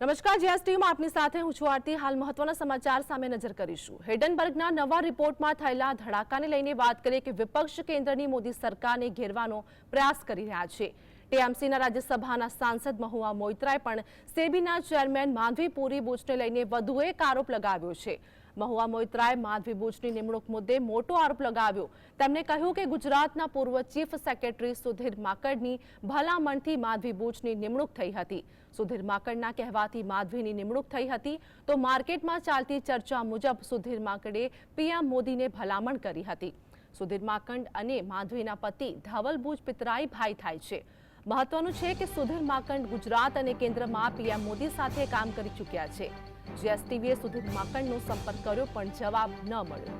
નમસ્કાર, જીએસ ટીવીમાં આપની સાથે હું છું આરતી. હાલ મહત્વના સમાચાર સામે નજર કરીશું. હેડનબર્ગના નવા રિપોર્ટમાં થયેલા ધડાકાને લઈને વાત કરીએ કે વિપક્ષ કેન્દ્રની મોદી સરકારને ઘેરવાનો પ્રયાસ કરી રહ્યા છે. ટીએમસીના રાજ્યસભાના સાંસદ મહુઆ મોઇત્રાએ પણ સેબીના ચેરમેન માધવી પુરી બુચને લઈને વધુ એક આરોપ લગાવ્યો છે. મહુઆ મોઇત્રાએ માધવી બુચની નિમણૂક મુદ્દે મોટો આરોપ લગાવ્યો. તેમણે કહ્યું કે ગુજરાતના પૂર્વ ચીફ સેક્રેટરી સુધીર માકડની ભલામણથી માધવી બુચની નિમણૂક થઈ હતી. સુધીર માકડના કહેવાથી માધવીની નિમણૂક થઈ હતી તો માર્કેટમાં ચાલતી ચર્ચા મુજબ સુધીર માકડે પીએમ મોદીને ભલામણ કરી હતી. સુધીર માકંડ અને માધવીના પતિ ધાવલ બુચ પિતરાઈ ભાઈ થાય છે. મહત્વનું છે કે સુધીર માકંડ ગુજરાત અને કેન્દ્રમાં પીએમ મોદી સાથે કામ કરી ચૂક્યા છે. જીએસટીવીએ સુધીર માકંડનો સંપર્ક કર્યો, પણ જવાબ ન મળ્યો.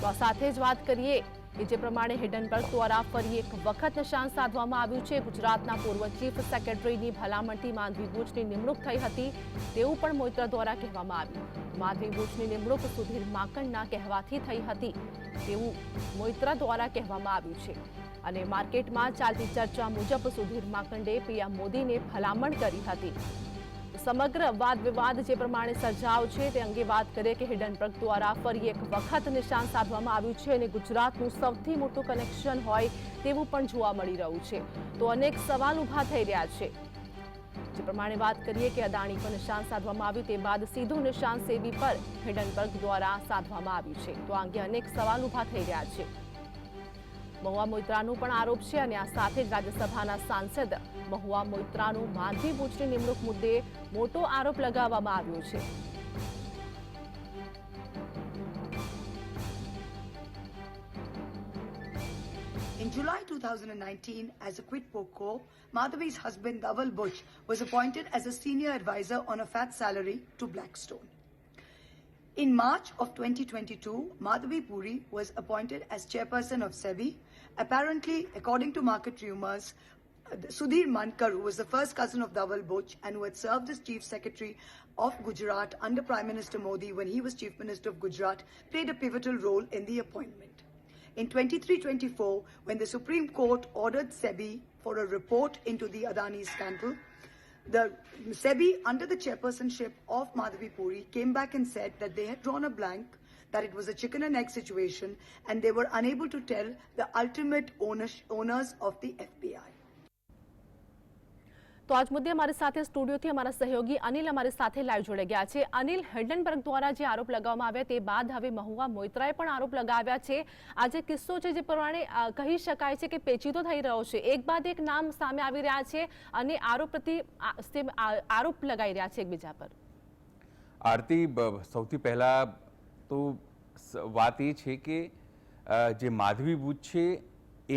તો સાથે જ વાત કરીએ કે જે પ્રમાણે હિડનબર્ગ દ્વારા ફરી એક વખત નિશાન સાધવામાં આવ્યું છે. ગુજરાતના પૂર્વ ચીફ સેક્રેટરીની ભલામણથી માધવી બુચની નિમણૂક થઈ હતી તેવું પણ મોઇત્રા દ્વારા કહેવામાં આવ્યું. માધવી બુચની નિમણૂક સુધીર માકંડના કહેવાથી થઈ હતી તેવું મોઇત્રા દ્વારા કહેવામાં આવ્યું છે. અને માર્કેટમાં ચાલતી ચર્ચા મુજબ સુધીર માકંડે પીએમ મોદીને ભલામણ કરી હતી. સમગ્ર વાદ વિવાદ જે પ્રમાણે સર્જાવ છે તે અંગે વાત કરીએ કે હિડનબર્ગ દ્વારા ફરી એક વખત નિશાન સાધવામાં આવ્યું છે અને ગુજરાતનું સૌથી મોટું કનેક્શન હોય તેવું પણ જોવા મળી રહ્યું છે. તો અનેક સવાલ ઊભા થઈ રહ્યા છે. જે પ્રમાણે વાત કરીએ કે અદાણી પર નિશાન સાધવામાં આવ્યું તે બાદ સીધું નિશાન સેવી પર હિડનબર્ગ દ્વારા સાધવામાં આવ્યું છે. તો આ અંગે અનેક સવાલ ઊભા થઈ રહ્યા છે. મહુવા મોઇત્રાનું પણ આરોપ છે અને આ સાથે જ રાજ્યસભાના સાંસદ મહુવા મોઇત્રાનું માધવી બુચની નિમણૂક મુદ્દે મોટો આરોપ લગાવવામાં આવ્યો છે In July 2019, as a quid pro quo, Madhavi's husband Dhaval Bush was appointed as a senior advisor on a fat salary to Blackstone. In March of 2022, Madhavi Puri was appointed as chairperson of SEBI. Apparently, according to market rumors, uh, Sudhir Mankar, who was the first cousin of Dhaval Buch and who had served as chief secretary of Gujarat under Prime Minister Modi when he was chief minister of Gujarat, played a pivotal role in the appointment. In 23-24, when the Supreme Court ordered SEBI for a report into the Adani scandal, the SEBI, under the chairpersonship of Madhavi Puri, came back and said that they had drawn a blank, that it was a chicken and egg situation, and they were unable to tell the ultimate owners, owners of the FBI. તો આજ મુદ્દે અમારી સાથે સ્ટુડિયોથી અમારા સહયોગી અનિલ અમારી સાથે live જોડાઈ ગયા છે. અનિલ, હેડનબર્ગ દ્વારા જે આરોપ લગાવવામાં આવ્યા તે બાદ હવે મહુવા મોઇત્રાએ પણ આરોપ લગાવ્યા છે. આ જે કિસ્સો છે જે પ્રમાણે કહી શકાય છે કે પેચીદો થઈ રહ્યો છે. એક બાદ એક નામ સામે આવી રહ્યા છે અને આરોપ પ્રતિ આરોપ લગાવી રહ્યા છે એકબીજા પર. આરતી સૌથી પહેલાં તો વાત એ છે કે જે માધવી બુચ છે,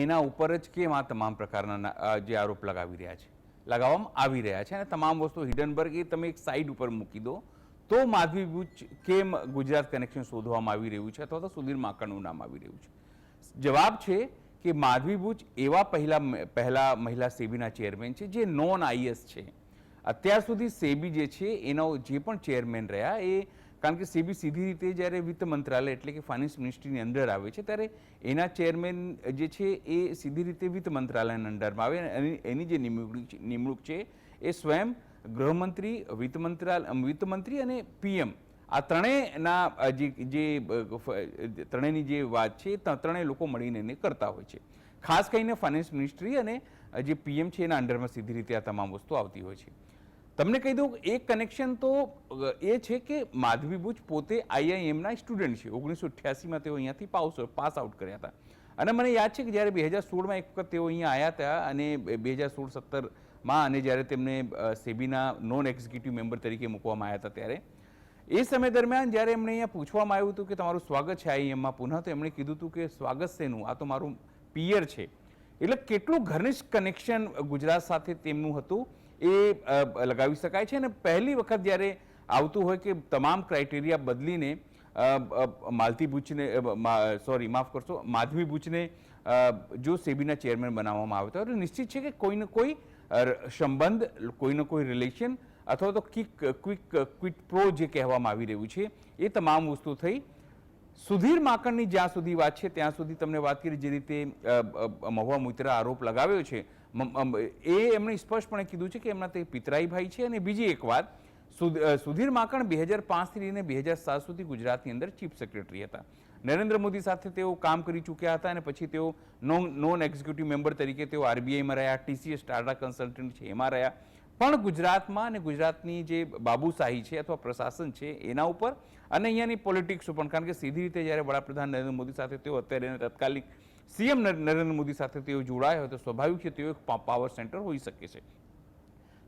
એના ઉપર જ કેમ આ તમામ પ્રકારના જે આરોપ લગાવી રહ્યા છે? લગાવવામાં આવી રહ્યા છે અને તમામ વસ્તુ હિડનબર્ગ એ તમે એક સાઈડ ઉપર મૂકી દો. તો માધવી બુચ કેમ ગુજરાત કનેક્શન શોધવામાં આવી રહ્યું છે અથવા તો સુધીર માકડનું નામ આવી રહ્યું છે? જવાબ છે કે માધવી બુચ એવા પહેલા પહેલા મહિલા સેબીના ચેરમેન છે જે નોન આઈએસ છે. અત્યાર સુધી સેબી જે છે, એનો જે પણ ચેરમેન રહ્યા એ કારણ કે સેબી સીધી રીતે જ્યારે વિત્ત મંત્રાલય એટલે કે ફાઇનાન્સ મિનિસ્ટ્રીની અંદર આવે છે, ત્યારે એના ચેરમેન જે છે એ સીધી રીતે વિત્ત મંત્રાલયના અંડરમાં આવે અને એની- જે નિમણૂક નિમણૂક છે એ સ્વયં ગૃહમંત્રી, વિત્ત મંત્રાલય વિત્ત મંત્રી અને પીએમ. આ ત્રણેયના જે જે ત્રણેયની જે વાત છે ત્રણેય લોકો મળીને એને કરતા હોય છે. ખાસ કરીને ફાઇનાન્સ મિનિસ્ટ્રી અને જે પીએમ છે એના અંડરમાં સીધી રીતે આ તમામ વસ્તુ આવતી હોય છે. તમને કહી દઉં એક કનેક્શન તો એ છે કે માધવી બુચ પોતે આઈઆઈએમના સ્ટુડન્ટ છે. ઓગણીસો અઠ્યાસીમાં તેઓ અહીંયાથી પાસ પાસ આઉટ કર્યા હતા. અને મને યાદ છે કે જ્યારે બે હજાર સોળમાં એક વખત તેઓ અહીંયા આવ્યા હતા અને બે હજાર સોળ સત્તરમાં અને જ્યારે તેમને સેબીના નોન એક્ઝિક્યુટિવ મેમ્બર તરીકે મૂકવામાં આવ્યા હતા ત્યારે, એ સમય દરમિયાન જ્યારે એમને અહીંયા પૂછવામાં આવ્યું હતું કે તમારું સ્વાગત છે આઈએમમાં પુનઃ તો એમણે કીધું હતું કે સ્વાગત શેનું આ તો મારું પિયર છે. એટલે કેટલું ઘનિષ્ઠ કનેક્શન ગુજરાત સાથે તેમનું હતું એ લગાવી શકાય છે અને પહેલી વખત જ્યારે આવતું હોય કે તમામ ક્રાઇટેરિયા બદલીને માલતી બુચને સોરી, માફ કરશો, માધવી બુચને જો સેબીના ચેરમેન બનાવવામાં આવે તો, એટલે નિશ્ચિત છે કે કોઈને કોઈ સંબંધ, કોઈને કોઈ રિલેશન અથવા તો ક્વિક ક્વિક ક્વિક પ્રો જે કહેવામાં આવી રહ્યું છે, એ તમામ વસ્તુ થઈ સુધીર માકણની જ્યાં સુધી વાત છે, ત્યાં સુધી તમને વાત કરી જે રીતે મહુવા મુત્રા આરોપ લગાવ્યો છે. એ એમણે સ્પષ્ટપણે કીધું છે કે એમના તે પિતરાઈ ભાઈ છે અને બીજી એક વાત, સુધ- સુધીર માકણ બે હજાર પાંચથી લઈને બે હજાર સાત સુધી ગુજરાતની અંદર ચીફ સેક્રેટરી હતા. નરેન્દ્ર મોદી સાથે તેઓ કામ કરી ચૂક્યા હતા અને પછી તેઓ નોન એક્ઝિક્યુટિવ મેમ્બર તરીકે તેઓ આરબીઆઈમાં રહ્યા, ટીસીએસ ટાટા કન્સલ્ટન્ટ છે એમાં રહ્યા. પણ ગુજરાતમાં અને ગુજરાતની જે બાબુશાહી છે અથવા પ્રશાસન છે, એના ઉપર અને અહીંયાની પોલિટિક્સ ઉપર, કારણ કે સીધી રીતે જ્યારે વડાપ્રધાન નરેન્દ્ર મોદી સાથે તેઓ અત્યારે તત્કાલિક સીએમ નરેન્દ્ર મોદી સાથે તેઓ જોડાયા હોય તો સ્વાભાવિક છે તેઓ એક પાવર સેન્ટર હોઈ શકે છે.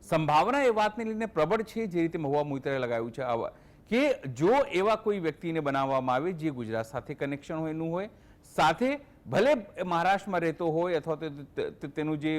સંભાવના એ વાતને લઈને પ્રબળ છે જે રીતે મહુવા મોઈત્રાએ લગાવ્યું છે આવા કે જો એવા કોઈ વ્યક્તિને બનાવવામાં આવે જે ગુજરાત સાથે કનેક્શન હોય, એનું હોય, સાથે ભલે મહારાષ્ટ્રમાં રહેતો હોય અથવા તો તેનું જે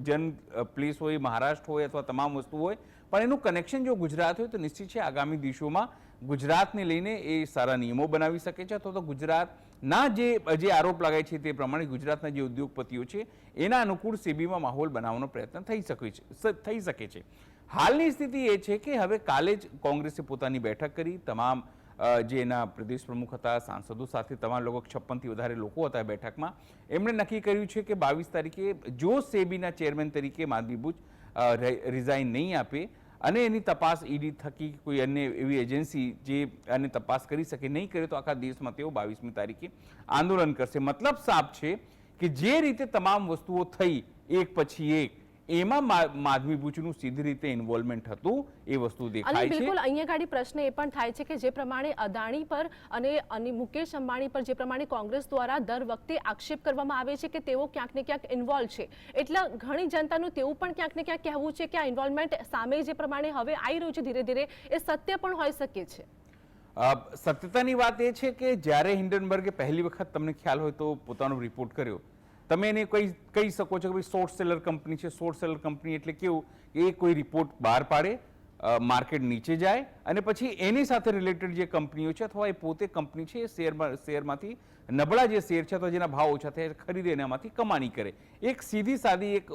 જન પ્લેસ હોય, મહારાષ્ટ્ર હોય અથવા તમામ વસ્તુ હોય, પણ એનું કનેક્શન જો ગુજરાત હોય તો નિશ્ચિત છે આગામી દિવસોમાં ગુજરાતને લઈને એ સારા નિયમો બનાવી શકે છે અથવા તો ગુજરાતના જે જે આરોપ લગાય છે તે પ્રમાણે ગુજરાતના જે ઉદ્યોગપતિઓ છે, એના અનુકૂળ સેબીમાં માહોલ બનાવવાનો પ્રયત્ન થઈ શકે છે થઈ શકે છે. હાલની સ્થિતિ એ છે કે હવે કાલે જ કોંગ્રેસે પોતાની બેઠક કરી, તમામ જે એના પ્રદેશ પ્રમુખ હતા, સાંસદો સાથે તમામ લોકો છપ્પનથી વધારે લોકો હતા બેઠકમાં. એમણે નક્કી કર્યું છે કે બાવીસ તારીખે જો સેબીના ચેરમેન તરીકે માધવી બુચ રિઝાઇન નહીં આપે અને એની તપાસ ઈડી થકી કોઈ અન્ય એવી એજન્સી જે આને તપાસ કરી શકે નહીં કરે તો આખા દેશમાં તેઓ બાવીસમી તારીખે આંદોલન કરશે. મતલબ સાફ છે કે જે રીતે તમામ વસ્તુઓ થઈ, એક પછી એક એમાં માધવી બુચનું સીધી રીતે ઇન્વોલ્વમેન્ટ હતું એ વસ્તુ દેખાય છે. બિલકુલ અહીંયા ગાડી પ્રશ્ન એ પણ થાય છે કે જે પ્રમાણે અદાણી પર અને મુકેશ અંબાણી પર જે પ્રમાણે કોંગ્રેસ દ્વારા દર વખતે આક્ષેપ કરવામાં આવે છે કે તેઓ ક્યાંક ને ક્યાંક ઇન્વોલ્વ છે. એટલે ઘણી જનતાનું તેવું પણ ક્યાંક ને ક્યાંક કહેવું છે કે આ ઇન્વોલ્વમેન્ટ સામે જે પ્રમાણે હવે આવી રહ્યું છે ધીરે ધીરે એ સત્ય પણ હોઈ શકે છે. સત્યતાની વાત એ છે કે જ્યારે હિન્ડનબર્ગે પહેલી વખત તમને ખ્યાલ હોય તો પોતાનો રિપોર્ટ કર્યો. તમે એને કહી કહી શકો છો કે ભાઈ શોર્ટ સેલર કંપની છે? શોર્ટ સેલર કંપની એટલે કેવું? એ કોઈ રિપોર્ટ બહાર પાડે માર્કેટ નીચે જાય અને પછી એની સાથે રિલેટેડ જે કંપનીઓ છે અથવા એ પોતે કંપની છે એ શેરમાં શેરમાંથી નબળા જે શેર છે અથવા જેના ભાવ ઓછા થયા ખરીદે એનામાંથી કમાણી કરે. એક સીધી સાદી એક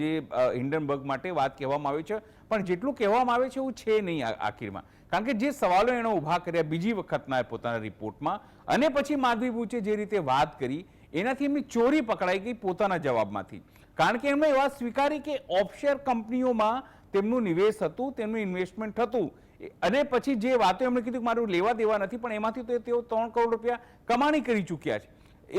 જે હિન્ડનબર્ગ માટે વાત કહેવામાં આવે છે, પણ જેટલું કહેવામાં આવે છે એવું છે નહીં આખીરમાં. કારણ કે જે સવાલો એણે ઊભા કર્યા બીજી વખતના પોતાના રિપોર્ટમાં અને પછી માધવી બુચે જે રીતે વાત કરી, એનાથી એમની ચોરી પકડાઈ ગઈ પોતાના જવાબમાંથી. કારણ કે એમણે એ વાત સ્વીકારી કે ઓફશેર કંપનીઓમાં તેમનું નિવેશ હતું, તેમનું ઇન્વેસ્ટમેન્ટ હતું. અને પછી જે વાતો એમણે કીધું કે મારું લેવા દેવા નથી, પણ એમાંથી તો તેઓ ત્રણ કરોડ રૂપિયા કમાણી કરી ચૂક્યા છે.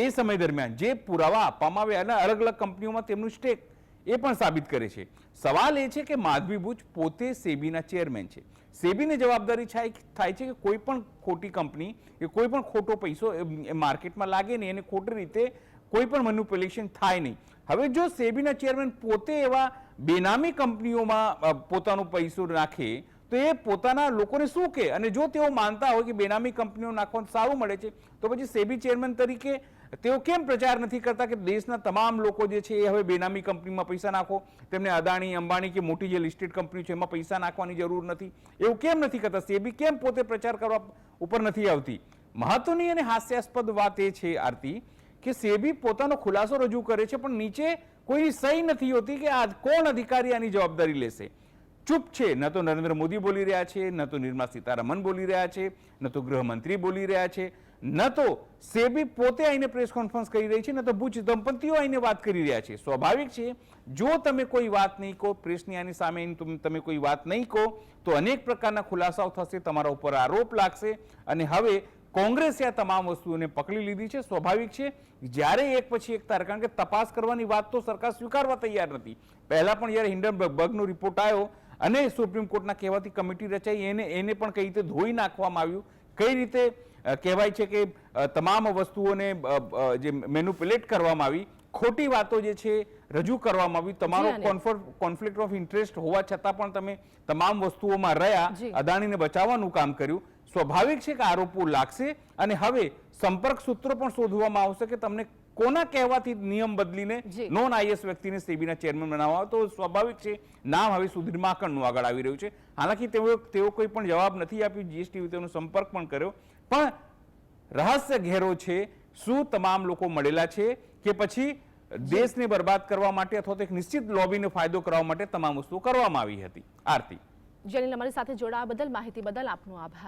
એ સમય દરમિયાન જે પુરાવા આપવામાં આવ્યા અને અલગ અલગ કંપનીઓમાં તેમનું સ્ટેક એ પણ સાબિત કરે છે. સવાલ એ છે કે માધવી ભુજ પોતે સેબીના ચેરમેન છે. સેબીને જવાબદારી થાય છે કે કોઈ પણ ખોટી કંપની કે કોઈ પણ ખોટો પૈસો માર્કેટમાં લાગે નહીં એને ખોટી રીતે કોઈ પણ મેન્યુપ્યુલેશન થાય નહીં. હવે જો સેબીના ચેરમેન પોતે એવા બેનામી કંપનીઓમાં પોતાનો પૈસો નાખે તો એ પોતાના લોકોને શું કે અને જો તેઓ માનતા હોય કે બેનામી કંપનીઓ નાખવાનું સારું મળે છે, તો પછી સેબી ચેરમેન તરીકે તેઓ કેમ પ્રચાર નથી કરતા કે દેશના તમામ લોકો જે છે એ હવે બેનામી કંપનીમાં પૈસા નાખો? તેમને અદાણી, અંબાણી કે મોટી જે લિસ્ટેડ કંપની છે એમાં પૈસા નાખવાની જરૂર નથી. એવું કેમ નથી કરતા? સેબી કેમ પોતે પ્રચાર કરવા ઉપર નથી આવતી? મહત્વની અને હાસ્યાસ્પદ વાત એ છે, આરતી કે સેબી પોતાનો ખુલાસો રજૂ કરે છે, પણ નીચે કોઈની સહી નથી હોતી કે આ કોણ અધિકારી આની જવાબદારી લેશે? ચૂપ છે. ન તો નરેન્દ્ર મોદી બોલી રહ્યા છે, ન તો નિર્મલા સીતારામન બોલી રહ્યા છે, ન તો ગૃહમંત્રી બોલી રહ્યા છે. ન તો સેબી પોતે આવીને પ્રેસ કોન્ફરન્સ કરી રહી છે, ન તો ભુજ દંપતીઓ આવીને વાત કરી રહ્યા છે. સ્વાભાવિક છે, જો તમે કોઈ વાત નહીં કહો, પ્રેસની આની સામે તમે- કોઈ વાત નહીં કહો, તો અનેક પ્રકારના ખુલાસાઓ થશે, તમારા ઉપર આરોપ લાગશે અને હવે કોંગ્રેસે આ તમામ વસ્તુઓને પકડી લીધી છે સ્વાભાવિક છે. જ્યારે એક પછી એક તાર કારણ કે તપાસ કરવાની વાત તો સરકાર સ્વીકારવા તૈયાર નથી. પહેલા પણ જ્યારે હિન્ડનબર્ગનો રિપોર્ટ આવ્યો અને સુપ્રીમ કોર્ટના કહેવાથી કમિટી રચાઈ એને એને પણ કઈ રીતે ધોઈ નાખવામાં આવ્યું કઈ રીતે કહેવાય છે કે તમામ વસ્તુઓને જે મેન્યુપ્યુલેટ કરવામાં આવી ખોટી વાતો જે છે રજૂ કરવામાં આવી. તમારો કોન્ફ્લિક્ટ ઓફ ઇન્ટરેસ્ટ હોવા છતાં પણ તમે તમામ વસ્તુઓમાં રહ્યા અદાણીને બચાવવાનું કામ કર્યું. સ્વાભાવિક છે કે આરોપો લાગશે અને હવે સંપર્ક સૂત્રો પણ શોધવામાં આવશે કે તમને કોના કહેવાથી નિયમ બદલીને. નોન આઈએસ વ્યક્તિને સેબીના ચેરમેન બનાવવા તો સ્વાભાવિક છે નામ હવે સુધીર માકણનું આગળ આવી રહ્યું છે. હાલાકી તેઓ તેઓ કોઈ પણ જવાબ નથી આપ્યું. જીએસટી તેનો સંપર્ક પણ કર્યો. પણ રહસ્ય ઘેરો છે શું તમામ લોકો મળેલા છે કે પછી દેશને બરબાદ કરવા માટે અથવા તો એક નિશ્ચિત લોબીનો ફાયદો કરવા માટે તમામ વસ્તુઓ કરવામાં આવી હતી. આરતી. જેની અમારી સાથે જોડાવા બદલ માહિતી બદલ આપનો આભાર.